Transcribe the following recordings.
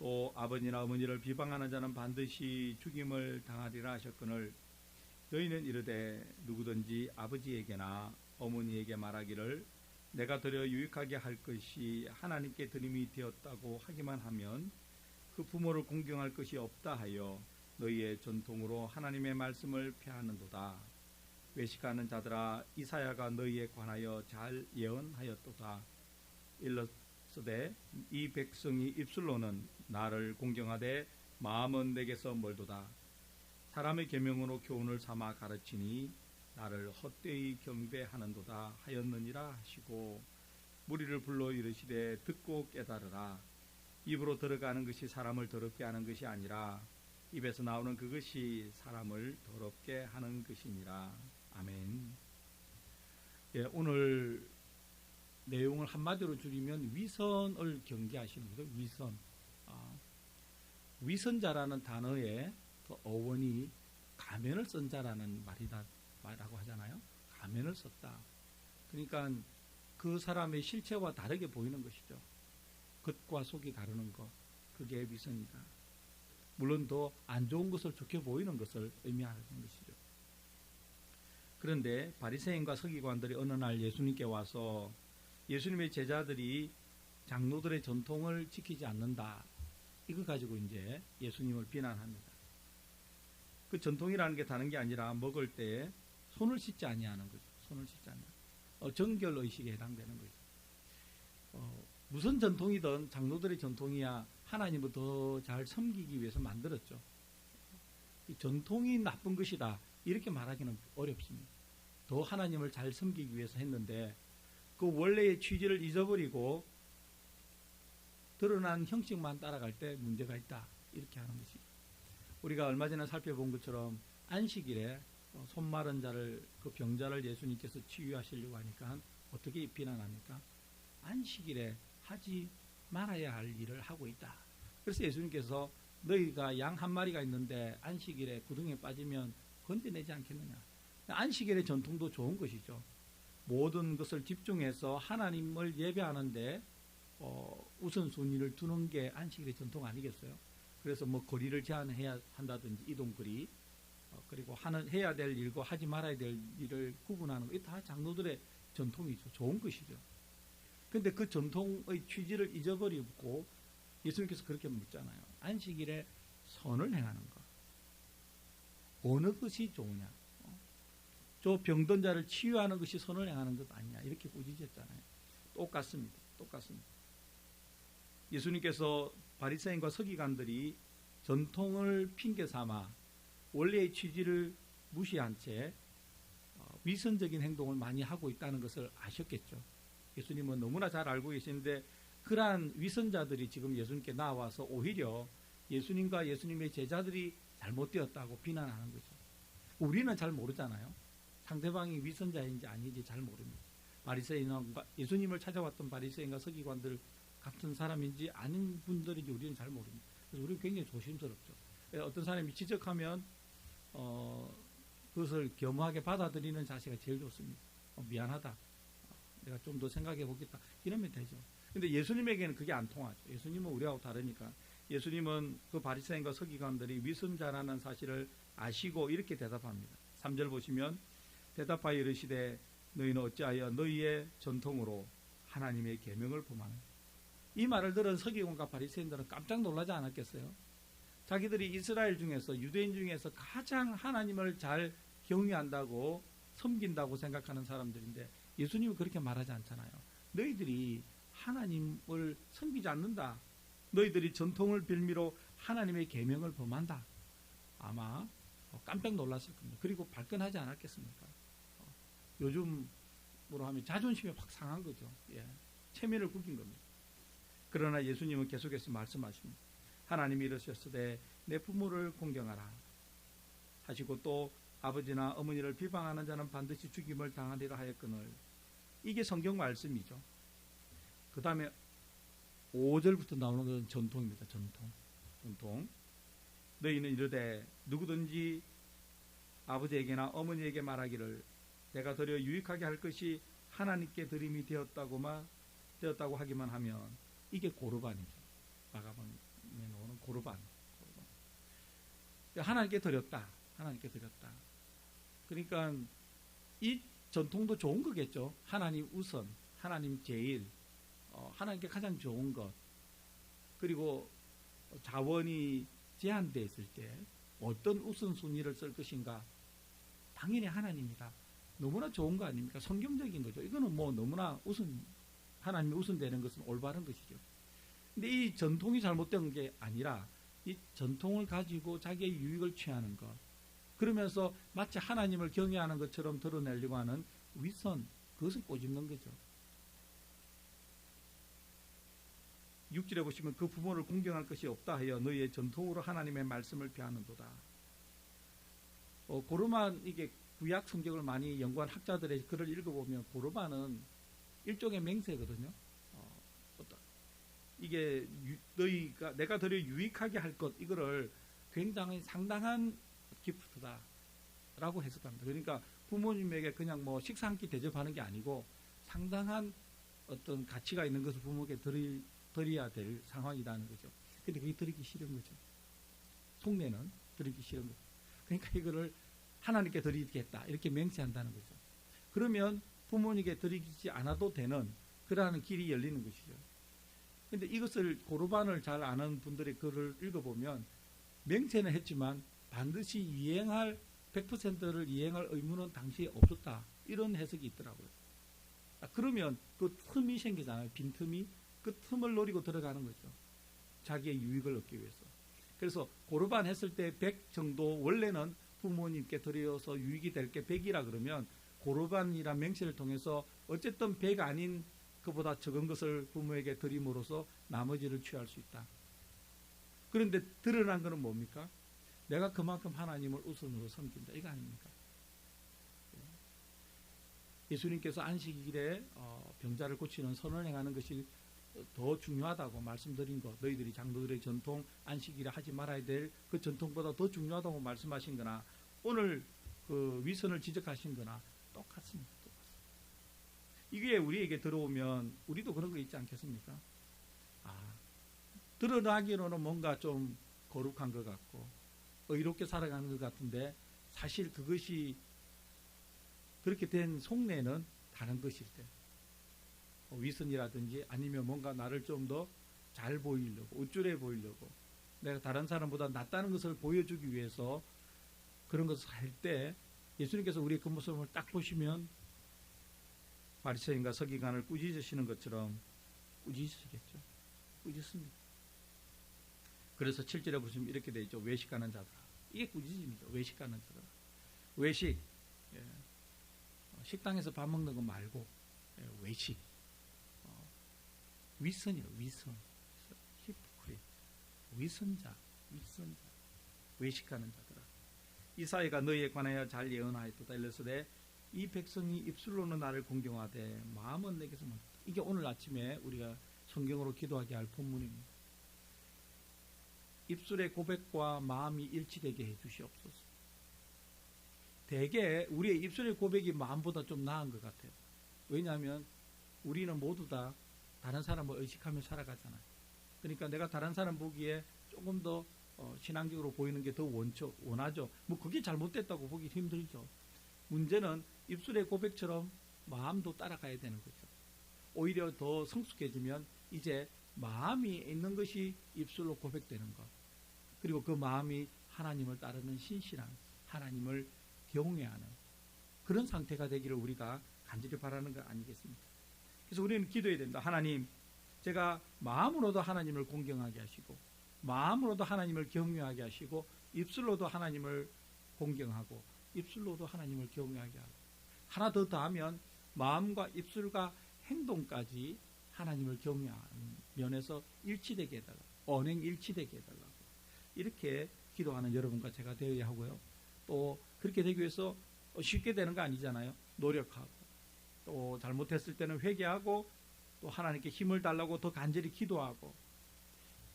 또 아버지나 어머니를 비방하는 자는 반드시 죽임을 당하리라 하셨거늘 너희는 이르되 누구든지 아버지에게나 어머니에게 말하기를 내가 드려 유익하게 할 것이 하나님께 드림이 되었다고 하기만 하면 그 부모를 공경할 것이 없다 하여 너희의 전통으로 하나님의 말씀을 폐하는도다. 외식하는 자들아 이사야가 너희에 관하여 잘 예언하였도다. 일러 쓰되 이 백성이 입술로는 나를 공경하되 마음은 내게서 멀도다. 사람의 계명으로 교훈을 삼아 가르치니 나를 헛되이 경배하는도다 하였느니라 하시고 무리를 불러 이르시되 듣고 깨달으라. 입으로 들어가는 것이 사람을 더럽게 하는 것이 아니라 입에서 나오는 그것이 사람을 더럽게 하는 것이니라. 아멘. 예, 오늘 내용을 한마디로 줄이면 위선을 경계하시는 거죠. 위선. 아, 위선자라는 단어에 그 어원이 가면을 쓴 자라는 말이다 말이라고 하잖아요. 가면을 썼다. 그러니까 그 사람의 실체와 다르게 보이는 것이죠. 겉과 속이 다르는 것. 그게 위선이다. 물론 더 안 좋은 것을 좋게 보이는 것을 의미하는 것이죠. 그런데 바리새인과 서기관들이 어느 날 예수님께 와서 예수님의 제자들이 장로들의 전통을 지키지 않는다. 이거 가지고 이제 예수님을 비난합니다. 그 전통이라는 게 다른 게 아니라 먹을 때 손을 씻지 아니하는 거죠. 손을 씻지 않는. 어, 정결 의식에 해당되는 거죠. 어, 무슨 전통이든 장로들의 전통이야 하나님을 더 잘 섬기기 위해서 만들었죠. 전통이 나쁜 것이다 이렇게 말하기는 어렵습니다. 더 하나님을 잘 섬기기 위해서 했는데 그 원래의 취지를 잊어버리고 드러난 형식만 따라갈 때 문제가 있다. 이렇게 하는 것이. 우리가 얼마 전에 살펴본 것처럼 안식일에 손 마른 자를 그 병자를 예수님께서 치유하시려고 하니까 어떻게 비난합니까? 안식일에 하지 말아야 할 일을 하고 있다. 그래서 예수님께서 너희가 양 한 마리가 있는데 안식일에 구덩이에 빠지면 건져내지 않겠느냐. 안식일의 전통도 좋은 것이죠. 모든 것을 집중해서 하나님을 예배하는데 어, 우선순위를 두는 게 안식일의 전통 아니겠어요? 그래서 뭐 거리를 제한해야 한다든지 이동거리 어, 그리고 하는 해야 될 일과 하지 말아야 될 일을 구분하는 거, 다 장로들의 전통이죠. 좋은 것이죠. 그런데 그 전통의 취지를 잊어버리고 예수님께서 그렇게 묻잖아요. 안식일에 선을 행하는 것. 어느 것이 좋으냐? 저 병든 자를 치유하는 것이 선을 행하는 것 아니냐 이렇게 꾸짖었잖아요. 똑같습니다. 똑같습니다. 예수님께서 바리새인과 서기관들이 전통을 핑계 삼아 원래의 취지를 무시한 채 어, 위선적인 행동을 많이 하고 있다는 것을 아셨겠죠. 예수님은 너무나 잘 알고 계시는데 그러한 위선자들이 지금 예수님께 나와서 오히려 예수님과 예수님의 제자들이 잘못되었다고 비난하는 거죠. 우리는 잘 모르잖아요. 상대방이 위선자인지 아닌지 잘 모릅니다. 바리새인과 예수님을 찾아왔던 바리새인과 서기관들 같은 사람인지 아닌 분들인지 우리는 잘 모릅니다. 그래서 우리는 굉장히 조심스럽죠. 어떤 사람이 지적하면 어, 그것을 겸허하게 받아들이는 자세가 제일 좋습니다. 어, 미안하다. 내가 좀 더 생각해 보겠다. 이러면 되죠. 근데 예수님에게는 그게 안 통하죠. 예수님은 우리하고 다르니까. 예수님은 그 바리새인과 서기관들이 위선자라는 사실을 아시고 이렇게 대답합니다. 3절 보시면 대답하여 이르시되 너희는 어찌하여 너희의 전통으로 하나님의 계명을 범하는 이 말을 들은 서기관과 바리새인들은 깜짝 놀라지 않았겠어요? 자기들이 이스라엘 중에서 유대인 중에서 가장 하나님을 잘 경외한다고 섬긴다고 생각하는 사람들인데 예수님은 그렇게 말하지 않잖아요. 너희들이 하나님을 섬기지 않는다. 너희들이 전통을 빌미로 하나님의 계명을 범한다. 아마 깜짝 놀랐을 겁니다. 그리고 발끈하지 않았겠습니까? 요즘으로 하면 자존심이 확 상한 거죠. 예. 체면을 구긴 겁니다. 그러나 예수님은 계속해서 말씀하십니다. 하나님이 이러셨으되 내 부모를 공경하라 하시고 또 아버지나 어머니를 비방하는 자는 반드시 죽임을 당하리라 하였거늘 이게 성경 말씀이죠. 그 다음에 5절부터 나오는 것은 전통입니다. 전통. 전통. 너희는 이르되 누구든지 아버지에게나 어머니에게 말하기를 내가 드려 유익하게 할 것이 하나님께 드림이 되었다고만 되었다고 하기만 하면 이게 고르반이죠. 마가복음에 나오는 고르반. 고르반. 하나님께 드렸다. 하나님께 드렸다. 그러니까 이 전통도 좋은 거겠죠. 하나님 우선, 하나님 제일, 어, 하나님께 가장 좋은 것. 그리고 자원이 제한되어 있을 때 어떤 우선순위를 쓸 것인가? 당연히 하나님이다. 너무나 좋은 거 아닙니까? 성경적인 거죠. 이거는 뭐 너무나 우선, 하나님이 우선되는 것은 올바른 것이죠. 근데 이 전통이 잘못된 게 아니라 이 전통을 가지고 자기의 유익을 취하는 것. 그러면서 마치 하나님을 경외하는 것처럼 드러내려고 하는 위선, 그것을 꼬집는 거죠. 6절에 보시면 그 부모를 공경할 것이 없다 하여 너희의 전통으로 하나님의 말씀을 피하는도다. 어, 고르만 이게 구약 성경을 많이 연구한 학자들의 글을 읽어보면 고르반은 일종의 맹세거든요. 어, 이게 유, 너희가 내가 더 유익하게 할 것 이거를 굉장히 상당한 기프트다라고 해석합니다. 그러니까 부모님에게 그냥 뭐 식사 한 끼 대접하는 게 아니고 상당한 어떤 가치가 있는 것을 부모에게 드릴, 드려야 될 상황이라는 거죠. 근데 그게 드리기 싫은 거죠. 속내는 드리기 싫은 거죠. 그러니까 이거를 하나님께 드리겠다 이렇게 맹세한다는 거죠. 그러면 부모님께 드리지 않아도 되는 그러한 길이 열리는 것이죠. 근데 이것을 고르반을 잘 아는 분들의 글을 읽어보면 맹세는 했지만 반드시 이행할 100%를 이행할 의무는 당시에 없었다. 이런 해석이 있더라고요. 아, 그러면 그 틈이 생기잖아요. 빈틈이 그 틈을 노리고 들어가는 거죠. 자기의 유익을 얻기 위해서. 그래서 고르반 했을 때 100 정도 원래는 부모님께 드려서 유익이 될 게 100이라 그러면 고르반이란 맹세를 통해서 어쨌든 100 아닌 그보다 적은 것을 부모에게 드림으로써 나머지를 취할 수 있다. 그런데 드러난 것은 뭡니까? 내가 그만큼 하나님을 우선으로 섬긴다. 이거 아닙니까? 예수님께서 안식일에 어, 병자를 고치는 선을 행하는 것이 더 중요하다고 말씀드린 것, 너희들이 장로들의 전통 안식일에 하지 말아야 될 그 전통보다 더 중요하다고 말씀하신 거나 오늘 그 위선을 지적하신 거나 똑같습니다. 똑같습니다. 이게 우리에게 들어오면 우리도 그런 거 있지 않겠습니까? 아, 드러나기로는 뭔가 좀 거룩한 것 같고 의롭게 살아가는 것 같은데 사실 그것이 그렇게 된 속내는 다른 것일 때 어, 위선이라든지 아니면 뭔가 나를 좀 더 잘 보이려고 우쭐해 보이려고 내가 다른 사람보다 낫다는 것을 보여주기 위해서 그런 것을 할 때 예수님께서 우리의 그 모습을 딱 보시면 바리새인과 서기관을 꾸짖으시는 것처럼 꾸짖으시겠죠. 꾸짖습니다. 그래서 7절에 보시면 이렇게 되어 있죠. 외식하는 자들아. 이게 꾸짖음이죠. 외식하는 자들아. 외식. 예. 식당에서 밥 먹는 거 말고 예, 외식. 어, 위선이요. 위선. 히포크리. 위선자. 위선자. 외식하는 자들아. 이사야가 너희에 관하여 잘 예언하였도다 일러스되 이 백성이 입술로는 나를 공경하되 마음은 내게서 멀다. 이게 오늘 아침에 우리가 성경으로 기도하게 할 본문입니다. 입술의 고백과 마음이 일치되게 해 주시옵소서. 대개 우리의 입술의 고백이 마음보다 좀 나은 것 같아요. 왜냐하면 우리는 모두 다 다른 사람을 의식하며 살아가잖아요. 그러니까 내가 다른 사람 보기에 조금 더 어, 신앙적으로 보이는 게 더 원초, 원하죠. 뭐 그게 잘못됐다고 보기 힘들죠. 문제는 입술의 고백처럼 마음도 따라가야 되는 거죠. 오히려 더 성숙해지면 이제 마음이 있는 것이 입술로 고백되는 것. 그리고 그 마음이 하나님을 따르는 신실한 하나님을 경외하는 그런 상태가 되기를 우리가 간절히 바라는 것 아니겠습니까? 그래서 우리는 기도해야 된다. 하나님, 제가 마음으로도 하나님을 공경하게 하시고 마음으로도 하나님을 경외하게 하시고 입술로도 하나님을 공경하고 입술로도 하나님을 경외하게 하고 하나 더 더하면 마음과 입술과 행동까지 하나님을 경외하는 면에서 일치되게 해달라고 언행 일치되게 해달라고 이렇게 기도하는 여러분과 제가 되어야 하고요. 또 그렇게 되기 위해서 쉽게 되는 거 아니잖아요. 노력하고 또 잘못했을 때는 회개하고 또 하나님께 힘을 달라고 더 간절히 기도하고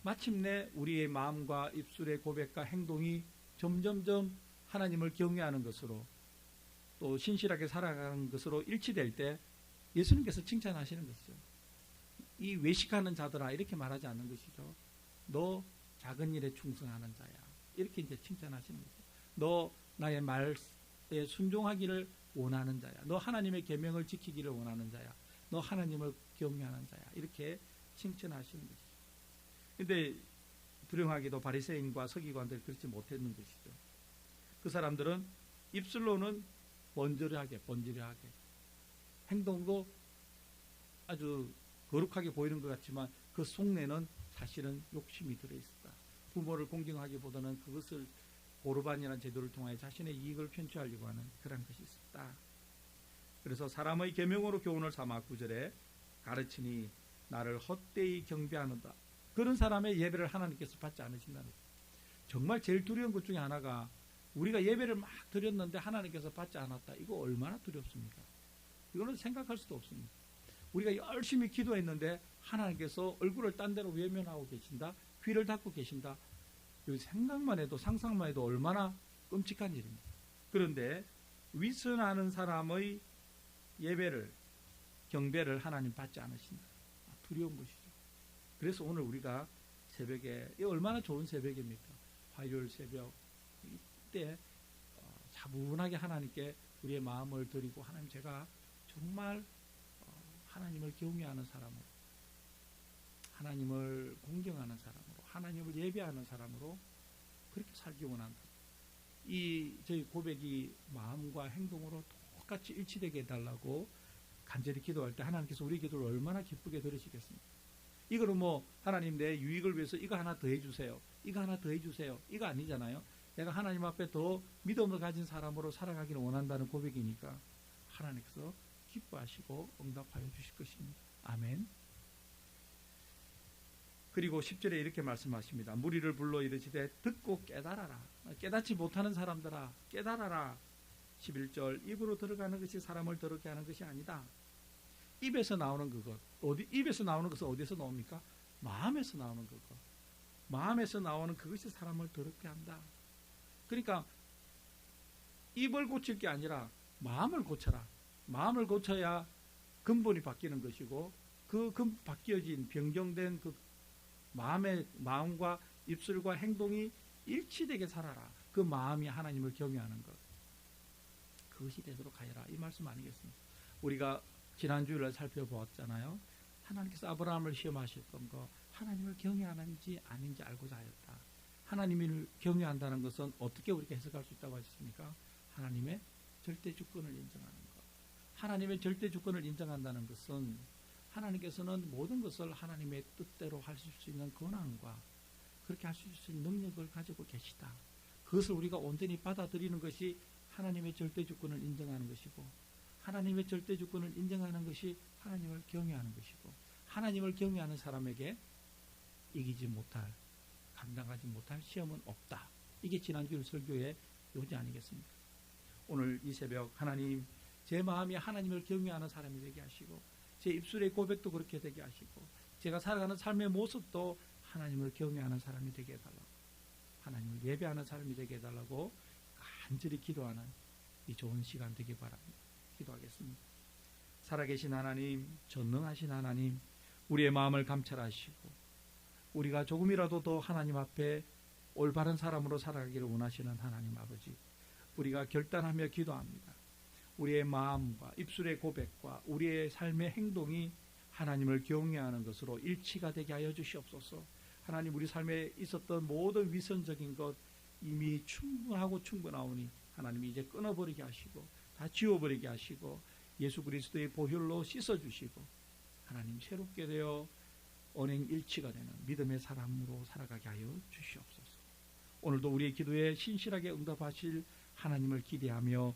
마침내 우리의 마음과 입술의 고백과 행동이 점점점 하나님을 경외하는 것으로 또 신실하게 살아가는 것으로 일치될 때 예수님께서 칭찬하시는 것이죠. 이 외식하는 자들아 이렇게 말하지 않는 것이죠. 너 작은 일에 충성하는 자야. 이렇게 이제 칭찬하시는 거죠. 너 나의 말에 순종하기를 원하는 자야. 너 하나님의 계명을 지키기를 원하는 자야. 너 하나님을 경외하는 자야. 이렇게 칭찬하시는 것이죠. 근데 불행하게도 바리새인과 서기관들 그렇지 못했는 것이죠. 그 사람들은 입술로는 번저하게 번지르하게 행동도 아주 거룩하게 보이는 것 같지만 그 속내는 사실은 욕심이 들어있었다. 부모를 공경하기보다는 그것을 고르반이라는 제도를 통하여 자신의 이익을 편취하려고 하는 그런 것이 있었다. 그래서 사람의 계명으로 교훈을 삼아 구절에 가르치니 나를 헛되이 경배하는다. 그런 사람의 예배를 하나님께서 받지 않으신다는 거예요. 정말 제일 두려운 것 중에 하나가 우리가 예배를 막 드렸는데 하나님께서 받지 않았다. 이거 얼마나 두렵습니까? 이거는 생각할 수도 없습니다. 우리가 열심히 기도했는데 하나님께서 얼굴을 딴 데로 외면하고 계신다. 귀를 닫고 계신다. 이 생각만 해도 상상만 해도 얼마나 끔찍한 일입니다. 그런데 위선하는 사람의 예배를 경배를 하나님 받지 않으신다. 두려운 것이죠. 그래서 오늘 우리가 새벽에 이 얼마나 좋은 새벽입니까? 화요일 새벽 이때 어, 차분하게 하나님께 우리의 마음을 드리고 하나님 제가 정말 어, 하나님을 경외하는 사람으로 하나님을 공경하는 사람으로 하나님을 예배하는 사람으로 그렇게 살기 원한다. 이 저희 고백이 마음과 행동으로 똑같이 일치되게 해달라고 간절히 기도할 때 하나님께서 우리 기도를 얼마나 기쁘게 들으시겠습니까? 이거는 뭐 하나님 내 유익을 위해서 이거 하나 더 해주세요. 이거 하나 더 해주세요. 이거 아니잖아요. 내가 하나님 앞에 더 믿음을 가진 사람으로 살아가기를 원한다는 고백이니까 하나님께서 기뻐하시고 응답하여 주실 것입니다. 아멘. 그리고 10절에 이렇게 말씀하십니다. 무리를 불러 이르시되 듣고 깨달아라. 깨닫지 못하는 사람들아 깨달아라. 11절 입으로 들어가는 것이 사람을 더럽게 하는 것이 아니다. 입에서 나오는 그것 어디 입에서 나오는 것은 어디서 나옵니까? 마음에서 나오는 그것. 마음에서 나오는 그것이 사람을 더럽게 한다. 그러니까 입을 고칠 게 아니라 마음을 고쳐라. 마음을 고쳐야 근본이 바뀌는 것이고 그 근, 바뀌어진 변경된 그 마음의 마음과 입술과 행동이 일치되게 살아라. 그 마음이 하나님을 경외하는 것. 그것이 되도록 하여라. 이 말씀 아니겠습니까? 우리가 지난 주일날 살펴보았잖아요. 하나님께서 아브라함을 시험하셨던 거 하나님을 경외하는지 아닌지 알고자 하였다. 하나님을 경외한다는 것은 어떻게 우리가 해석할 수 있다고 하셨습니까? 하나님의 절대 주권을 인정하는 것. 하나님의 절대 주권을 인정한다는 것은 하나님께서는 모든 것을 하나님의 뜻대로 하실 수 있는 권한과 그렇게 할수 있는 능력을 가지고 계시다. 그것을 우리가 온전히 받아들이는 것이 하나님의 절대 주권을 인정하는 것이고 하나님의 절대 주권을 인정하는 것이 하나님을 경외하는 것이고 하나님을 경외하는 사람에게 이기지 못할 감당하지 못할 시험은 없다. 이게 지난주 설교의 요지 아니겠습니까? 오늘 이 새벽 하나님 제 마음이 하나님을 경외하는 사람이 되게 하시고 제 입술의 고백도 그렇게 되게 하시고 제가 살아가는 삶의 모습도 하나님을 경외하는 사람이 되게 해달라고 하나님을 예배하는 사람이 되게 해달라고 간절히 기도하는 이 좋은 시간 되기 바랍니다. 기도하겠습니다. 살아계신 하나님, 전능하신 하나님, 우리의 마음을 감찰하시고 우리가 조금이라도 더 하나님 앞에 올바른 사람으로 살아가기를 원하시는 하나님 아버지, 우리가 결단하며 기도합니다. 우리의 마음과 입술의 고백과 우리의 삶의 행동이 하나님을 경외하는 것으로 일치가 되게 하여 주시옵소서. 하나님 우리 삶에 있었던 모든 위선적인 것 이미 충분하고 충분하오니 하나님 이제 끊어버리게 하시고 다 지워버리게 하시고 예수 그리스도의 보혈로 씻어주시고 하나님 새롭게 되어 언행 일치가 되는 믿음의 사람으로 살아가게 하여 주시옵소서. 오늘도 우리의 기도에 신실하게 응답하실 하나님을 기대하며